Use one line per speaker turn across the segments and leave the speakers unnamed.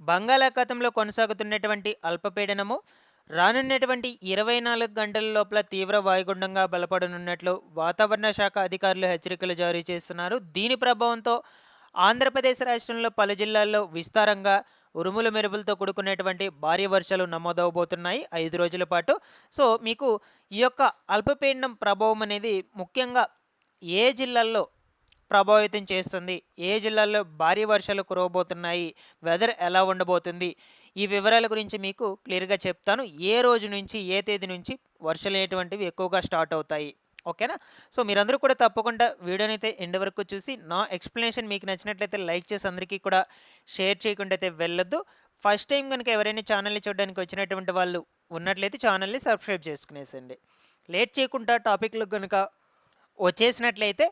బంగాళాఖాతంలో కొనసాగుతున్నటువంటి అల్పపీడనము రానున్నటువంటి ఇరవై నాలుగు గంటల లోపల తీవ్ర వాయుగుండంగా బలపడనున్నట్లు వాతావరణ శాఖ అధికారులు హెచ్చరికలు జారీ చేస్తున్నారు. దీని ప్రభావంతో ఆంధ్రప్రదేశ్ రాష్ట్రంలో పలు జిల్లాల్లో విస్తారంగా ఉరుముల మెరుపులతో కూడుకున్నటువంటి భారీ వర్షాలు నమోదవబోతున్నాయి ఐదు రోజుల పాటు. సో మీకు ఈ యొక్క అల్పపీడనం ప్రభావం అనేది ముఖ్యంగా ఏ జిల్లాల్లో ప్రభావితం చేస్తుంది. ఏ జిల్లాల్లో భారీ వర్షాలు కురవబోతున్నాయి వెదర్ ఎలా ఉండబోతుంది? ఈ వివరాల గురించి మీకు క్లియర్గా చెప్తాను. ఏ రోజు నుంచి ఏ తేదీ నుంచి వర్షాలు అనేటువంటివి ఎక్కువగా స్టార్ట్ అవుతాయి. ఓకేనా? సో మీరందరూ కూడా తప్పకుండా వీడియోని అయితే ఎండ్ వరకు చూసి నా ఎక్స్ప్లెనేషన్ మీకు నచ్చినట్లయితే లైక్ చేసి అందరికీ కూడా షేర్ చేయకుండా అయితే వెళ్ళొద్దు. ఫస్ట్ టైం కనుక ఎవరైనా ఛానల్ని చూడడానికి వచ్చినటువంటి వాళ్ళు ఉన్నట్లయితే ఛానల్ని సబ్స్క్రైబ్ చేసుకునేసండి. లేట్ చేయకుండా టాపిక్లు కనుక వచ్చేసినట్లయితే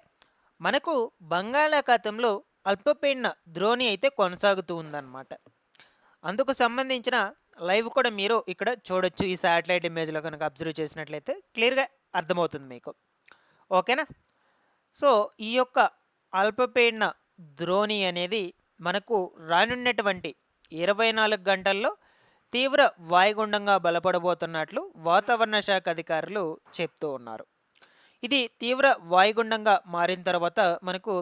మనకు బంగాళాఖాతంలో అల్పపీడన ద్రోణి అయితే కొనసాగుతూ ఉందన్నమాట. అందుకు సంబంధించిన లైవ్ కూడా మీరు ఇక్కడ చూడొచ్చు. ఈ శాటిలైట్ ఇమేజ్లో కనుక అబ్జర్వ్ చేసినట్లయితే క్లియర్గా అర్థమవుతుంది మీకు. ఓకేనా? సో ఈ యొక్క అల్పపీడన ద్రోణి అనేది మనకు రానున్నటువంటి ఇరవై నాలుగు గంటల్లో తీవ్ర వాయుగుండంగా బలపడబోతున్నట్లు వాతావరణ శాఖ అధికారులు చెప్తూ ఉన్నారు. ఇది తీవ్ర వాయుగుండంగా మారిన తర్వాత మనకు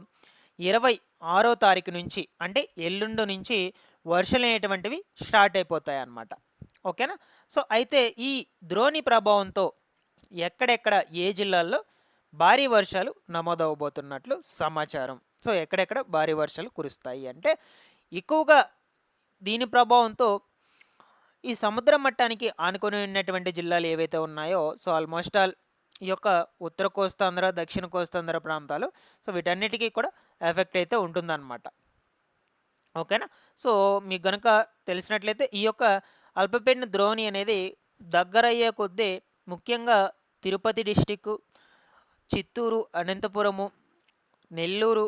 ఇరవై ఆరో తారీఖు నుంచి అంటే ఎల్లుండు నుంచి వర్షాలు అనేటువంటివి స్టార్ట్ అయిపోతాయి అన్నమాట ఓకేనా? సో అయితే ఈ ద్రోణి ప్రభావంతో ఎక్కడెక్కడ ఏ జిల్లాల్లో భారీ వర్షాలు నమోదవబోతున్నట్లు సమాచారం. సో ఎక్కడెక్కడ భారీ వర్షాలు కురుస్తాయి అంటే ఎక్కువగా దీని ప్రభావంతో ఈ సముద్ర మట్టానికి ఆనుకొని ఉన్నటువంటి జిల్లాలు ఏవైతే ఉన్నాయో సో ఆల్మోస్ట్ ఆల్ ఈ యొక్క ఉత్తర కోస్తాంధ్ర దక్షిణ కోస్తాంధ్ర ప్రాంతాలు. సో వీటన్నిటికీ కూడా ఎఫెక్ట్ అయితే ఉంటుందన్నమాట. ఓకేనా? సో మీకు గనుక తెలిసినట్లయితే ఈ యొక్క అల్పపీడన ద్రోణి అనేది దగ్గరయ్యే కొద్దీ ముఖ్యంగా తిరుపతి డిస్టిక్ చిత్తూరు అనంతపురము నెల్లూరు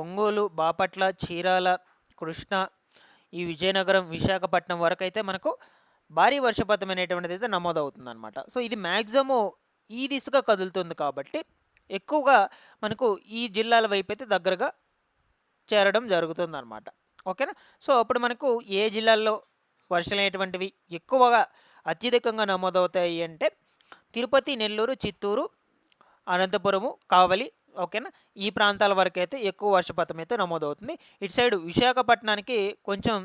ఒంగోలు బాపట్ల చీరాల కృష్ణ ఈ విజయనగరం విశాఖపట్నం వరకు అయితే మనకు భారీ వర్షపాతం అనేటువంటిది అయితే నమోదవుతుందనమాట సో ఇది మ్యాక్సిమం ఈ దిశగా కదులుతుంది కాబట్టి ఎక్కువగా మనకు ఈ జిల్లాల వైపు అయితే దగ్గరగా చేరడం జరుగుతుంది అనమాట ఓకేనా? సో అప్పుడు మనకు ఏ జిల్లాల్లో వర్షాలు అనేటువంటివి ఎక్కువగా అత్యధికంగా నమోదవుతాయి అంటే తిరుపతి నెల్లూరు చిత్తూరు అనంతపురము కావలి ఓకేనా? ఈ ప్రాంతాల వరకు అయితే ఎక్కువ వర్షపాతం అయితే నమోదవుతుంది. ఇటు సైడ్ విశాఖపట్నానికి కొంచెం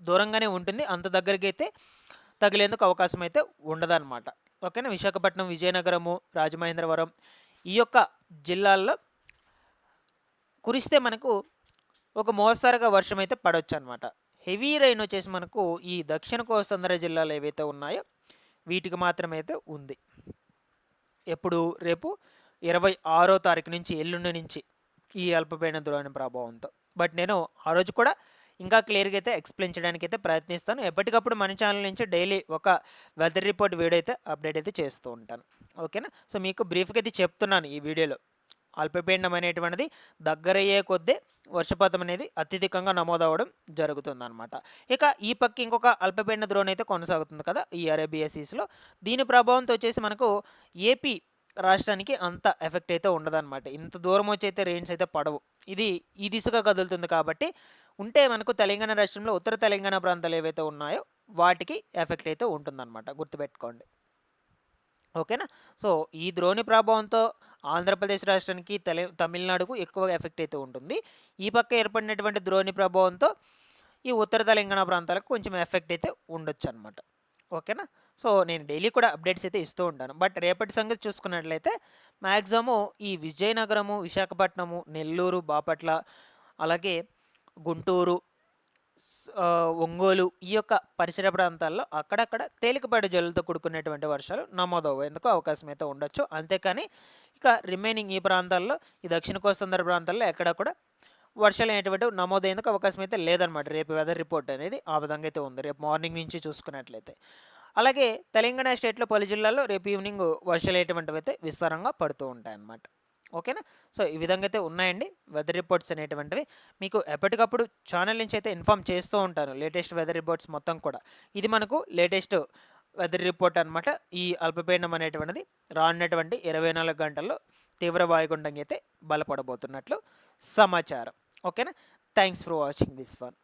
దూరంగానే ఉంటుంది. అంత దగ్గరికి అయితే తగిలేందుకు అవకాశం అయితే ఉండదన్నమాట. ఓకేనా విశాఖపట్నం విజయనగరము రాజమహేంద్రవరం ఈ యొక్క జిల్లాల్లో కురిస్తే మనకు ఒక మోస్తరుగా వర్షం అయితే పడవచ్చు అనమాట హెవీ రైన్ వచ్చేసి మనకు ఈ దక్షిణ కోస్తాంధ్ర జిల్లాలు ఏవైతే ఉన్నాయో వీటికి మాత్రమే అయితే ఉంది. ఎప్పుడు? రేపు ఇరవై ఆరో తారీఖు నుంచి ఎల్లుండి నుంచి ఈ అల్పపీడన ద్రోణి ప్రభావంతో. బట్ నేను ఆ రోజు కూడా ఇంకా క్లియర్గా అయితే ఎక్స్ప్లెయిన్ చేయడానికి అయితే ప్రయత్నిస్తాను. ఎప్పటికప్పుడు మన ఛానల్ నుంచి డైలీ ఒక వెదర్ రిపోర్ట్ వీడియో అయితే అప్డేట్ అయితే చేస్తూ ఉంటాను. ఓకేనా? సో మీకు బ్రీఫ్గా అయితే చెప్తున్నాను ఈ వీడియోలో. అల్పపీండం అనేటువంటిది దగ్గరయ్యే కొద్దీ వర్షపాతం అనేది అత్యధికంగా నమోదవడం జరుగుతుందన్నమాట. ఇక ఈ పక్క ఇంకొక అల్పపీండ ద్రోణి అయితే కొనసాగుతుంది కదా ఈ అరేబియా సీస్లో. దీని ప్రభావంతో వచ్చేసి మనకు ఏపీ రాష్ట్రానికి అంత ఎఫెక్ట్ అయితే ఉండదన్నమాట. ఇంత దూరం వచ్చి అయితే రెయిన్స్ అయితే పడవు. ఇది ఈ దిశగా కదులుతుంది కాబట్టి ఉంటే మనకు తెలంగాణ రాష్ట్రంలో ఉత్తర తెలంగాణ ప్రాంతాలు ఏవైతే ఉన్నాయో వాటికి ఎఫెక్ట్ అయితే ఉంటుందన్నమాట. గుర్తుపెట్టుకోండి. ఓకేనా? సో ఈ ద్రోణి ప్రభావంతో ఆంధ్రప్రదేశ్ రాష్ట్రానికి తెల తమిళనాడుకు ఎక్కువ ఎఫెక్ట్ అయితే ఉంటుంది. ఈ పక్క ఏర్పడినటువంటి ద్రోణి ప్రభావంతో ఈ ఉత్తర తెలంగాణ ప్రాంతాలకు కొంచెం ఎఫెక్ట్ అయితే ఉండొచ్చు అనమాట ఓకేనా? సో నేను డైలీ కూడా అప్డేట్స్ అయితే ఇస్తూ ఉంటాను. బట్ రేపటి సంగతి చూసుకున్నట్లయితే మ్యాక్సిమము ఈ విజయనగరము విశాఖపట్నము నెల్లూరు బాపట్ల అలాగే గుంటూరు ఒంగోలు ఈ యొక్క పరిసర ప్రాంతాల్లో అక్కడక్కడ తేలికపాటి జల్లులతో కూడుకునేటువంటి వర్షాలు నమోదయ్యేందుకు అవకాశం అయితే ఉండొచ్చు. అంతేకాని ఇక రిమైనింగ్ ఈ ప్రాంతాల్లో ఈ దక్షిణ కోస్తాంధ్ర ప్రాంతాల్లో ఎక్కడ కూడా వర్షాలు అనేటువంటి నమోదయ్యేందుకు అవకాశం అయితే లేదనమాట రేపు వెదర్ రిపోర్ట్ అనేది ఆ విధంగా అయితే ఉంది. రేపు మార్నింగ్ నుంచి చూసుకున్నట్లయితే. అలాగే తెలంగాణ స్టేట్లో పలు జిల్లాల్లో రేపు ఈవినింగ్ వర్షాలు అనేటువంటివి అయితే విస్తారంగా పడుతూ ఉంటాయి అన్నమాట ఓకేనా? సో ఈ విధంగా అయితే ఉన్నాయండి వెదర్ రిపోర్ట్స్ అనేటువంటివి. మీకు ఎప్పటికప్పుడు ఛానల్ నుంచి అయితే ఇన్ఫామ్ చేస్తూ ఉంటాను లేటెస్ట్ వెదర్ రిపోర్ట్స్ మొత్తం కూడా. ఇది మనకు లేటెస్ట్ వెదర్ రిపోర్ట్ అనమాట ఈ అల్పపీడనం అనేటువంటిది రానున్నటువంటి ఇరవై నాలుగు గంటల్లో తీవ్ర వాయుగుండంగా అయితే బలపడబోతున్నట్లు సమాచారం. ఓకేనా? Thanks for watching this one.